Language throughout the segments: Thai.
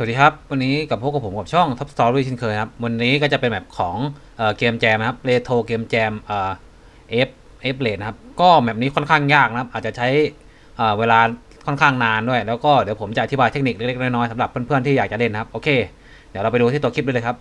สวัสดีครับ วันนี้กับพวกกับผมกับช่อง Top Story เช่นเคยครับ วันนี้ก็จะเป็นแบบของเอเกมแจมครับเรโทรเกมแจมเอเอฟเอฟเลนครับ ก็แบบนี้ค่อนข้างยากนะครับ อาจจะใช้เเวลาค่อนข้างนานด้วย แล้วก็เดี๋ยวผมจะอธิบายเทคนิคเล็กๆน้อยๆสำหรับเพื่อนๆที่อยากจะเล่นครับ โอเค เดี๋ยวเราไปดูที่ตัวคลิปเลยครับ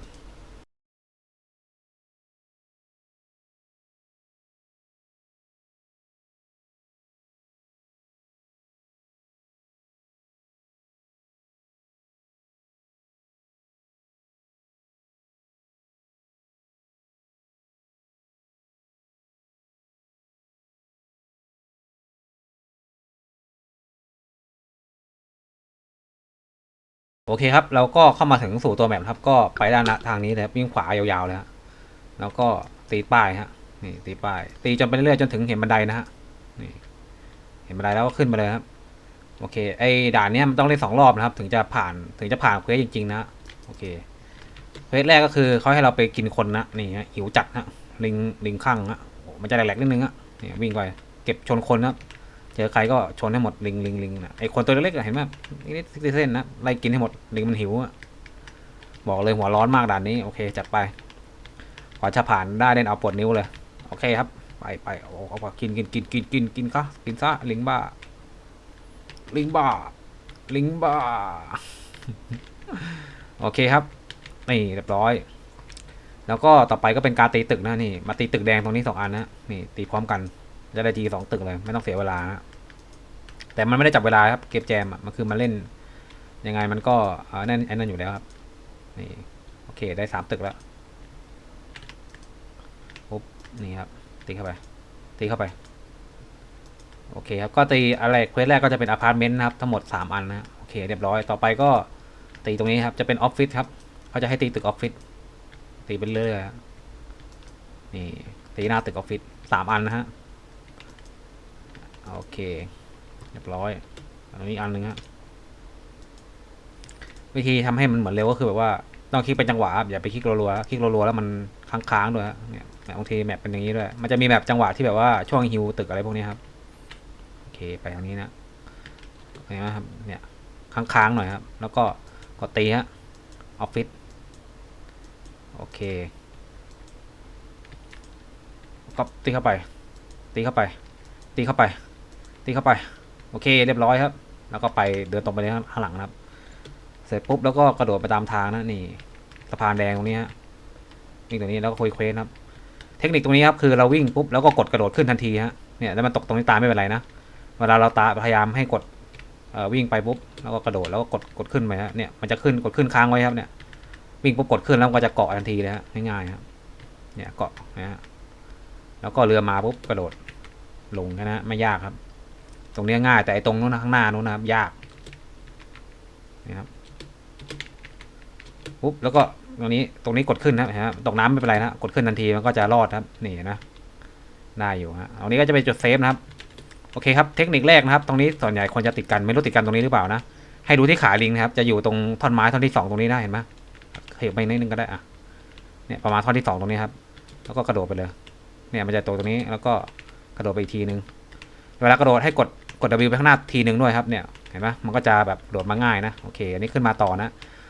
โอเคครับ เราก็เข้ามาถึงสู่ตัวแมปครับ ก็ไปด้านทางนี้เลยครับวิ่งขวายาวๆเลยฮะแล้วก็ตีป้ายฮะนี่ตีป้ายตีจนไปเรื่อยๆจนถึงเห็นบันไดนะฮะนี่เห็นบันไดแล้วก็ขึ้นมาเลยครับ โอเค ไอ้ด่านเนี้ยมันต้องเล่นสองรอบนะครับ ถึงจะผ่านถึงจะผ่านเควสจริงๆนะโอเคเควสแรกก็คือเขาให้เราไปกินคนนะนี่ฮะหิวจัดฮะลิงลิงข้างฮะมันจะแหลกๆนิดนึงฮะนี่วิ่งไปเก็บชนคนนะ เจอใครก็ชนให้หมดลิงลิงลิงนะไอคนตัวเล็กๆเห็นไหมนิดๆเส้นๆนะไล่กินให้หมดลิงมันหิวอะบอกเลยหัวร้อนมากด่านนี้โอเคจัดไปกว่าจะผ่านได้เด่นเอาปวดนิ้วเลย โอเคครับ ไปไปโอ้เอาไปกินกินกินกินกินกินก็กินซะลิงบ้า ลิงบ้า ลิงบ้า โอเคครับ นี่เรียบร้อย แล้วก็ต่อไปก็เป็นการตีตึกนะนี่ มาตีตึกแดงตรงนี้สองอันนะนี่ตีพร้อมกัน จะได้จีสองตึกเลย ไม่ต้องเสียเวลาฮะแต่มันไม่ได้จับเวลาครับ เก็บแจมมันคือมาเล่น ยังไงมันก็เออนั่นไอ้นั่นอยู่แล้วครับ นี่โอเคได้สามตึกแล้วปุ๊บนี่ครับ ตีเข้าไป ตีเข้าไป โอเคครับ ก็ตีอะไรเควสแรกก็จะเป็นอพาร์ตเมนต์นะครับ ทั้งหมดสามอันนะโอเคเรียบร้อยต่อไปก็ตีตรงนี้ครับ จะเป็นออฟฟิศครับเขาจะให้ตีตึกออฟฟิศตีไปเรื่อยนี่ตีหน้าตึกออฟฟิศสามอันนะฮะ โอเคเรียบร้อยอันนี้อันหนึ่งฮะวิธีทำให้มันเหมือนเร็วก็คือแบบว่าต้องคลิกเป็นจังหวะอย่าไปคลิกรัวๆคลิกรัวๆแล้วมันค้างๆด้วยเนี่ยบางทีแมปเป็นอย่างนี้ด้วยมันจะมีแบบจังหวะที่แบบว่าช่วงฮิวตึกอะไรพวกนี้ครับโอเคไปทางนี้นะเห็นไหมครับเนี่ยค้างๆหน่อยครับ แล้วก็กดตีฮะออฟฟิศโอเคก็ตีเข้าไป ตีเข้าไป ตีเข้าไป ตีเข้าไป โอเคเรียบร้อยครับ แล้วก็ไปเดินตรงไปเลยข้างหลังนะครับ เสร็จปุ๊บแล้วก็กระโดดไปตามทางนะนี่สะพานแดงตรงนี้ฮะวิ่งตรงนี้แล้วก็คุยเควสครับ เทคนิคตรงนี้ครับคือเราวิ่งปุ๊บแล้วก็กดกระโดดขึ้นทันทีฮะเนี่ยแล้วมันตกตรงนี้ตามไม่เป็นไรนะเวลาเราตาพยายามให้กดวิ่งไปปุ๊บแล้วก็กระโดดแล้วก็กดกดขึ้นไปฮะเนี่ยมันจะขึ้นกดขึ้นค้างไว้ครับเนี่ยวิ่งปุ๊บกดขึ้นแล้วก็จะเกาะทันทีเลยฮะง่ายๆครับเนี่ยเกาะนะฮะแล้วก็เรือมาปุ๊บกระโดดลงนะฮะไม่ยากครับ ตรงนี้ง่ายแต่ไอ้ตรงนู้นนะข้างหน้านู้นนะครับยากนี่ครับปุ๊บแล้วก็ตรงนี้ตรงนี้กดขึ้นนะครับเห็นไหมตกน้ำไม่เป็นไรนะกดขึ้นทันทีมันก็จะรอดครับนี่นะได้อยู่ฮะตรงนี้ก็จะเป็นจุดเซฟนะครับโอเคครับเทคนิคแรกนะครับ ตรงนี้ส่วนใหญ่คนจะติดกันไม่รู้ติดกันตรงนี้หรือเปล่านะให้ดูที่ขาลิงนะครับ จะอยู่ตรงท่อนไม้ท่อนที่สองตรงนี้ได้เห็นไหมขยับไปนิดนึงก็ได้อะเนี่ยประมาณท่อนที่สองตรงนี้ครับ แล้วก็กระโดดไปเลย เนี่ยมันจะตกตรงนี้แล้วก็กระโดดไปอีกทีนึงเวลากระโดดให้กด กด W ไปข้างหน้าทีหนึ่งด้วยครับเนี่ยเห็นไหมมันก็จะแบบโดดมาง่ายนะโอเคอันนี้ขึ้นมาต่อนะ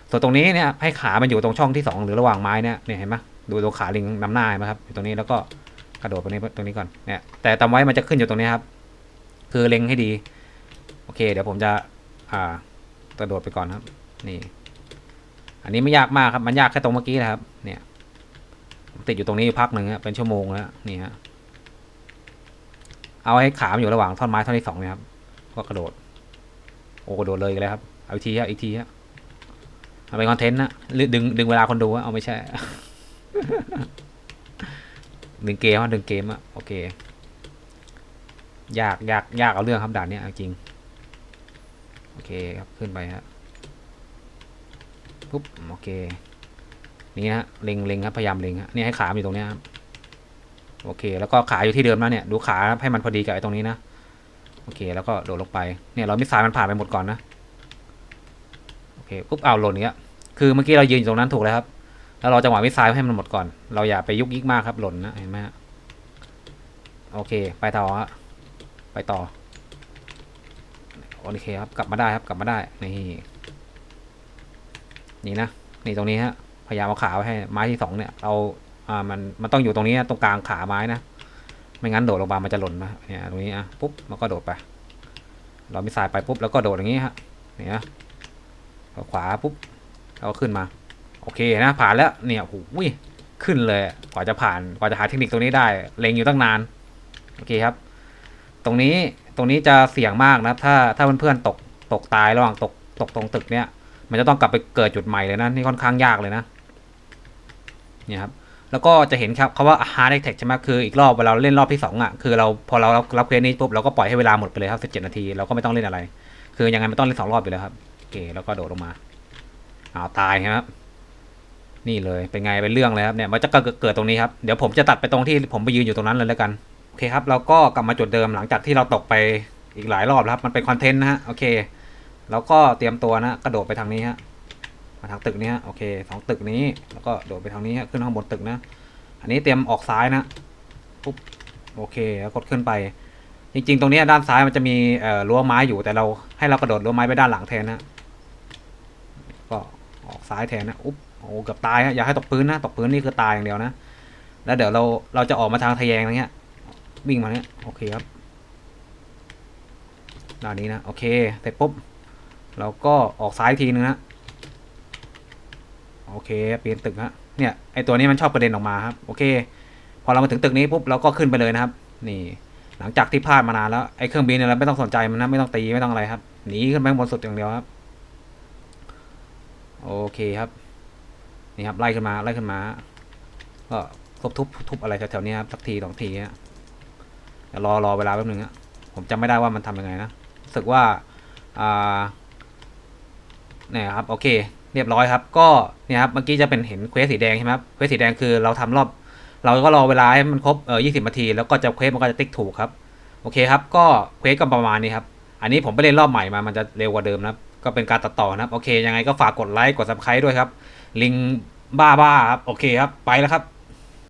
ส่วนตรงนี้เนี่ยให้ขามันอยู่ตรงช่องที่สองหรือระหว่างไม้เนี่ยเนี่ยเห็นไหมดูตัวขาลิงนำหน้าเห็นไหมครับอยู่ตรงนี้แล้วก็กระโดดตรงนี้ตรงนี้ก่อนเนี่ยแต่ตามไว้มันจะขึ้นอยู่ตรงนี้ครับ คือเล็งให้ดีโอเค เดี๋ยวผมจะอ่ากระโดดไปก่อนครับ นี่ อันนี้ไม่ยากมากครับมันยากแค่ตรงเมื่อกี้นะครับ เนี่ยติดอยู่ตรงนี้พักหนึ่งครับเป็นชั่วโมงแล้วนี่ฮะ เอาให้ขามอยู่ระหว่างท่อนไม้ท่อนที่สองเนี่ยครับ ก็กระโดด โอ้กระโดดเลยกันเลยครับ เอาอีกทีฮะอีกทีฮะเอาเป็นคอนเทนต์นะหรือดึงดึงเวลาคนดูอะเอาไม่ใช่ ดึงเกมดึงเกมอะโอเค ยากยากยากเอาเรื่องครับด่านเนี้ยจริง โอเคครับขึ้นไปฮะปุ๊บโอเค นี่ฮะเล็งเล็งครับพยายามเล็งฮะนี่ให้ขามอยู่ตรงเนี้ยครับ โอเค แล้วก็ขาอยู่ที่เดิมแล้วเนี่ย ดูขาให้มันพอดีกับไอ้ตรงนี้นะ โอเค แล้วก็โดดลงไป เนี่ยเรามิสไซล์มันผ่านไปหมดก่อนนะ โอเค ปุ๊บเอาหล่นเนี้ย คือเมื่อกี้เรายืนอยู่ตรงนั้นถูกแล้วครับ แล้วเราจังหวะมิสไซล์ให้มันหมดก่อน เราอย่าไปยุกยิกมากครับ หล่นนะ เห็นไหมฮะโอเค ไปต่อฮะ ไปต่อ โอเคครับ กลับมาได้ครับ กลับมาได้ นี่ นี่นะ นี่ตรงนี้ฮะ พยายามเอาขาไว้ให้ไม้ที่สองเนี่ย เรา อ่ามันมันต้องอยู่ตรงนี้นะตรงกลางขาไม้นะไม่งั้นโดดลงมามันจะหล่นนะเนี่ยตรงนี้อะปุ๊บมันก็โดดไป เรามีสายไปปุ๊บแล้วก็โดดอย่างนี้ฮะนี่นะเอาขวาปุ๊บเราก็ขึ้นมา โอเคนะผ่านแล้วเนี่ยโอ้โหขึ้นเลยกว่าจะผ่านกว่าจะหาเทคนิคตรงนี้ได้เล็งอยู่ตั้งนานโอเคครับ ตรงนี้ตรงนี้จะเสี่ยงมากนะถ้าถ้าเพื่อนๆตกตกตายระหว่างตกตกตรงตึกเนี่ย มันจะต้องกลับไปเกิดจุดใหม่เลยนะนี่ค่อนข้างยากเลยนะเนี่ยครับ แล้วก็จะเห็นครับคำว่า hard attack ใช่ไหมคืออีกรอบเวลาเราเล่นรอบที่สองอะคือเราพอเรารับเควสนี้ปุ๊บเราก็ปล่อยให้เวลาหมดไปเลยครับสิบเจ็ดนาทีเราก็ไม่ต้องเล่นอะไร คือยังไงมันต้องเล่นสองรอบอยู่แล้วครับโอเคแล้วก็โดดลงมาอ้าวตายครับ นี่เลยเป็นไงเป็นเรื่องเลยครับเนี่ยมันจะเกิดเกิดตรงนี้ครับเดี๋ยวผมจะตัดไปตรงที่ผมไปยืนอยู่ตรงนั้นเลยแล้วกันโอเคครับเราก็กลับมาจุดเดิมหลังจากที่เราตกไปอีกหลายรอบแล้วครับมันเป็นคอนเทนต์นะฮะโอเคเราก็เตรียมตัวนะกระโดดไปทางนี้ฮะ มาทางตึกนี้ฮะโอเคสองตึกนี้แล้วก็โดดไปทางนี้ฮะขึ้นข้างบนตึกนะ อันนี้เตรียมออกซ้ายนะปุ๊บโอเคแล้วกดขึ้นไป จริง ๆ ตรงนี้ด้านซ้ายมันจะมีรั้วไม้อยู่แต่เราให้เรากระโดดรั้วไม้ไปด้านหลังแทนนะก็ออกซ้ายแทนนะอุ๊บโอ้เกือบตายฮะอย่าให้ตกพื้นนะตกพื้นนี่คือตายอย่างเดียวนะ แล้วเดี๋ยวเราเราจะออกมาทางทะแยงตรงเนี้ยวิ่งมาเนี้ยโอเคครับด้านนี้นะโอเคเสร็จปุ๊บเราก็ออกซ้ายอีกทีนึงนะ โอเคเปลี่ยนตึกฮะเนี่ยไอตัวนี้มันชอบกระเด็นออกมาครับโอเค พอเรามาถึงตึกนี้ปุ๊บเราก็ขึ้นไปเลยนะครับ นี่ หลังจากที่พลาดมานานแล้วไอเครื่องบินเนี่ยเราไม่ต้องสนใจมันนะไม่ต้องตีไม่ต้องอะไรครับหนีขึ้นไปข้างบนสุดอย่างเดียวครับ โอเคครับนี่ครับไล่ขึ้นมาไล่ขึ้นมาก็ทุบทุบทุบอะไรแถวๆนี้ครับสักทีสองทีฮะเดี๋ยวรอรอเวลาแป๊บนึงฮะผมจำไม่ได้ว่ามันทำยังไงนะรู้สึกว่าอ่าเนี่ยครับ โอเคเรียบร้อยครับ ก็เนี่ยครับเมื่อกี้จะเป็นเห็นเควสสีแดงใช่ไหมครับเควสสีแดงคือเราทำรอบ เราก็รอเวลาให้มันครบเออ20นาที แล้วก็จะเควสมันก็จะติ๊กถูกครับโอเคครับ ก็เควสก็ประมาณนี้ครับอันนี้ผมไปเล่นรอบใหม่มามันจะเร็วกว่าเดิมนะก็เป็นการตัดต่อนะครับโอเคยังไงก็ฝากกดไลค์กดซับสไครต์ด้วยครับลิงบ้าบ้าครับโอเคครับไปแล้วครับ